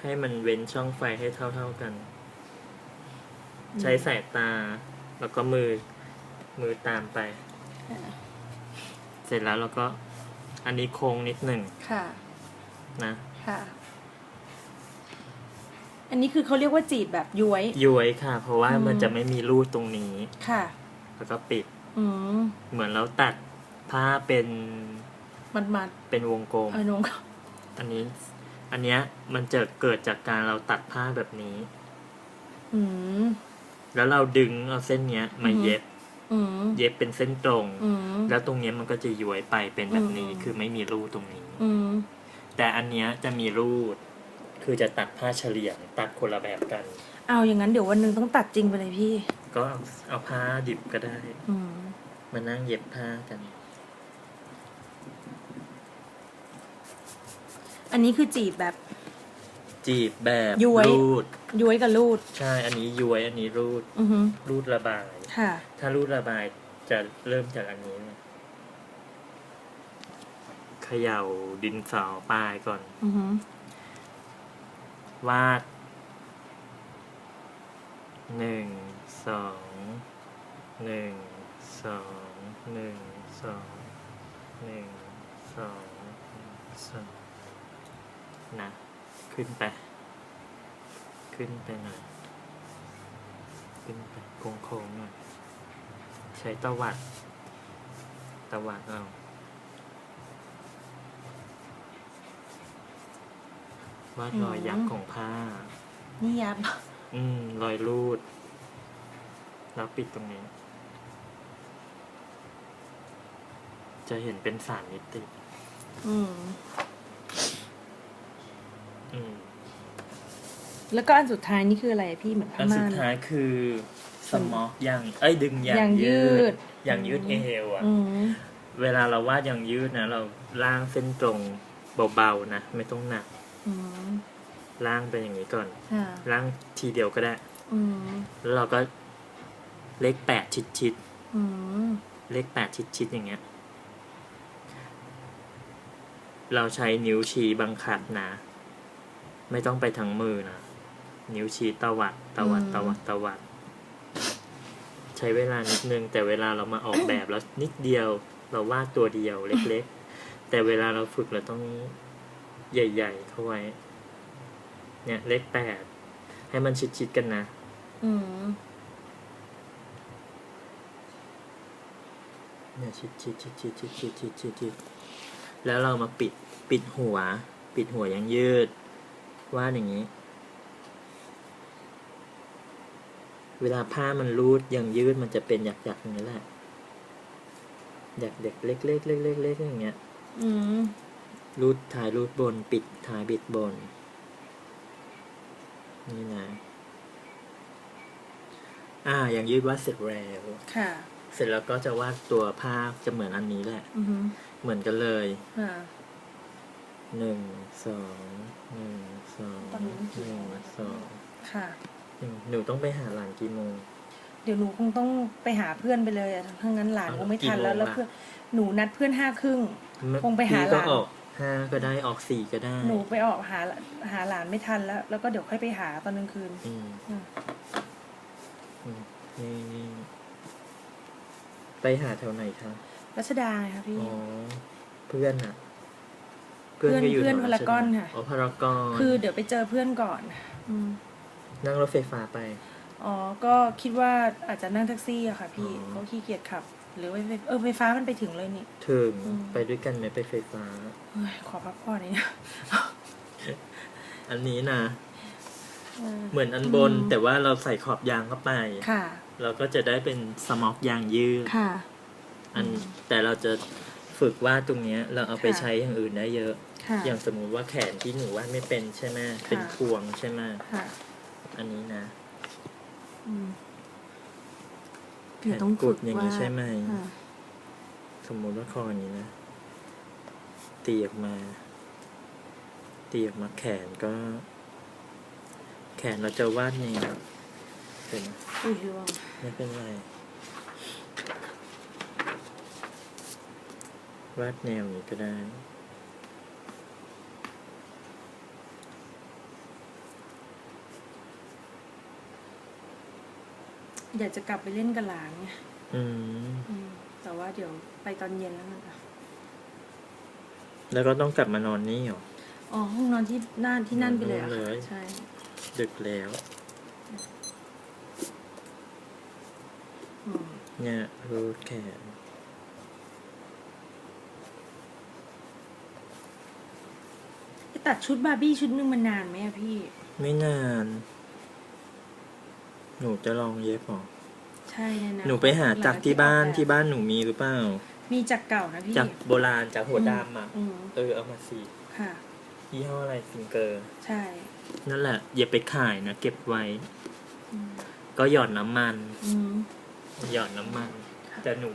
ให้มันเว้นช่องไฟให้เท่า ๆกัน ใช้สายตา แล้วก็มือ มือตามไปอ่าเสร็จแล้วเราก็ อันนี้โค้งนิดหนึ่งค่ะ นะค่ะ อันนี้คือเขาเรียกว่าจีบแบบย้วยย้วยค่ะ เพราะว่าอืมมันจะไม่มีรูดตรงนี้ค่ะ แล้วก็ปิดอืมเหมือนเราตัดผ้าเป็น มันมัดเป็นวงกลมเออนงอันนี้ อันเนี้ยมันจะเกิดจากการเราตัดผ้าแบบนี้ อืม แล้วเราดึงเอาเส้นเนี้ยมาอือฮึเย็บ อืม เย็บเป็นเส้นตรง อืม แล้วตรงเนี้ยมันก็จะย้วยไปเป็นแบบนี้ อืม คือไม่มีรูตรงนี้ อืม แต่อันเนี้ยจะมีรูด คือจะตัดผ้าเฉลี่ยง ตัดคนละแบบกัน เอาอย่างนั้นเดี๋ยววันหนึ่งต้องตัดจริงไปเลยพี่ ก็เอาเอาผ้าดิบก็ได้ อืม มานั่งเย็บผ้ากัน อันนี้คือจีบแบบ จีบแบบย้วย รูด ย้วยกับรูด ใช่ อันนี้ย้วยอันนี้รูด อือฮึรูดระบาย ค่ะ ถ้ารูดระบายจะเริ่มจากอันนี้เนี่ยเขย่าดินสอปลายก่อน อือฮึวาดหนึ่งสองหนึ่งสองหนึ่งสองหนึ่งสองสอง นะ ขึ้นไป ขึ้นไปหน่อย ขึ้นไปโค้งๆหน่อย ใช้ตะวัด ตะวัดเอาวาดรอยยักษ์ของผ้า นี่ยับ อืม รอยรูด แล้วปิดตรงนี้ จะเห็นเป็นสามมิติ อืมอืม แล้วก็อันสุดท้ายนี่คืออะไรอะพี่เหมือนผ้าอันสุม่าดน ท้ายคือสมอกยางเอ้ยดึงยางยางยืยืดด ยางยืดเอวอะอืมเวลาเราวาดยางยืดนะ เราล่างเส้นตรงเบาๆนะ ไม่ต้องหนักอืมล่างเป็นอย่างนี้ก่อนค่ะล่างทีเดียวก็ได้ อืมแล้วเราก็เลขแปดชิดอืมๆเลขแปดชิดๆอย่างเงี้ย เราใช้นิ้วชี้บังคับนะ ไม่ต้องไปทางมือนะ นิ้วชี้ตวัดตวัดตวัดตวัด ใช้เวลานิดนึง แต่เวลาเรามาออกแบบแล้วนิดเดียว เราวาดตัวเดียวเล็ก ๆ แต่เวลาเราฝึกเราต้องใหญ่ ๆ เข้าไว้ เนี่ยเลขแปดให้มันชิดๆกันนะอืมเนี่ยชิดชิดชิดชิดชิดชิดชิดชิดชิดแล้วเรามาปิดปิดหัว ปิดหัวยังยืด วาดอย่างนี้ เวลาผ้ามันรูดยังยืดมันจะเป็นหยักหยักๆอย่างนี้แหละหยักเด็กเล็กเล็กเล็กเล็กเล็กอย่างเงี้ยอืมรูดท้ายรูดบน ปิดท้ายบิดบน นี่นะ อ่ายังยืดวาดเสร็จแล้วค่ะ เสร็จแล้วก็จะวาดตัวภาพจะเหมือนอันนี้แหละ อือฮึเหมือนกันเลย ค่ะ หนึ่งสองหนึ่งสองตอนนี้มันกี่หนึ่งโมงแล้วสองค่ะ หนึ่งหนูต้องไปหาหลานกี่โมง เดี๋ยวหนูคงต้องไปหาเพื่อนไปเลยอะถ้างั้นหลานเอาคงไม่ทันแล้วกี่โมงแล้วล่ะเพื่อนหนูนัดเพื่อนห้าครึ่ง คงไปหาพี่ก็หลานออกห้าก็ได้ออกสี่ก็ได้หนูไปออกหาหาหลานไม่ทันแล้ว แล้วก็เดี๋ยวค่อยไปหาตอนกลางคืน อืมอืม อืมนี่นี่ไปหาแถวไหนคะรัชดาไงคะพี่ อ๋อเพื่อนอะ เพื่อนก็อยู่เพื่อนแถวพารากอนค่ะ อ๋อพารากอนคือเดี๋ยวไปเจอเพื่อนก่อนอืมนั่งรถไฟฟ้าไป อ๋อ ก็คิดว่าอาจจะนั่งแท็กซี่อะค่ะ พี่อ๋อ เขาขี้เกียจขับ หรือว่าไฟเออไฟฟ้ามันไปถึงเลยนี่ ถึงอืม ไปด้วยกันไหมไปไฟฟ้า เฮ้ยขอพักผ่อนหน่อยนะอันนี้นะเออ เหมือนอันบน อืม แต่ว่าเราใส่ขอบยางเข้าไป ค่ะ เราก็จะได้เป็นสม็อกยางยืดค่ะ อันอืมแต่เราจะ ฝึกวาดตรงเนี้ยเราเอาไปค่ะใช้อย่างอื่นได้เยอะ ค่ะอย่างสมมุติว่าแขนที่หนูวาดไม่เป็นใช่ไหมเป็นพวงใช่ไหมค่ะอันนี้นะอืมแขเดี๋ยวนต้องกุฝึดกอย่างว่านี้ใช่ไหม ค่ะสมมุติว่าคออย่างนี้นะ ตีออกมา ตีออกมาแขนก็ แขนเราจะวาดแนวเป็นอุ้ยร่วงไม่เป็นไร วาดแนวนี้ก็ได้อยากจะกลับไปเล่นกับหลานไงแต่ว่าเดี๋ยวไปตอนเย็นแล้วกันค่ะ แล้วก็ต้องกลับมานอนนี่เหรอ อ๋อ ห้องนอนที่นั่นที่นั่นไปเลยอะใช่ ดึกแล้ว อืเนี่ยรูดแขน ตัดชุดบาร์บี้ชุดหนึงมันนานไหมอะพี่ ไม่นาน หนูจะลองเย็บเหรอ ใช่แน่นะหนูไปหาจากที่บ้านออกแบบที่บ้านหนูมีหรือเปล่า มีจากเก่านะพี่จากโบราณจากหัวดำอะอืมเออเอามาสิค่ะ ยี่ห้ออะไรฟิงเกอร์ ใช่นั่นแหละอย่าไปขายนะเก็บไว้ อืมก็หยอดน้ำมัน อืม หยอดน้ำมัน แต่หนู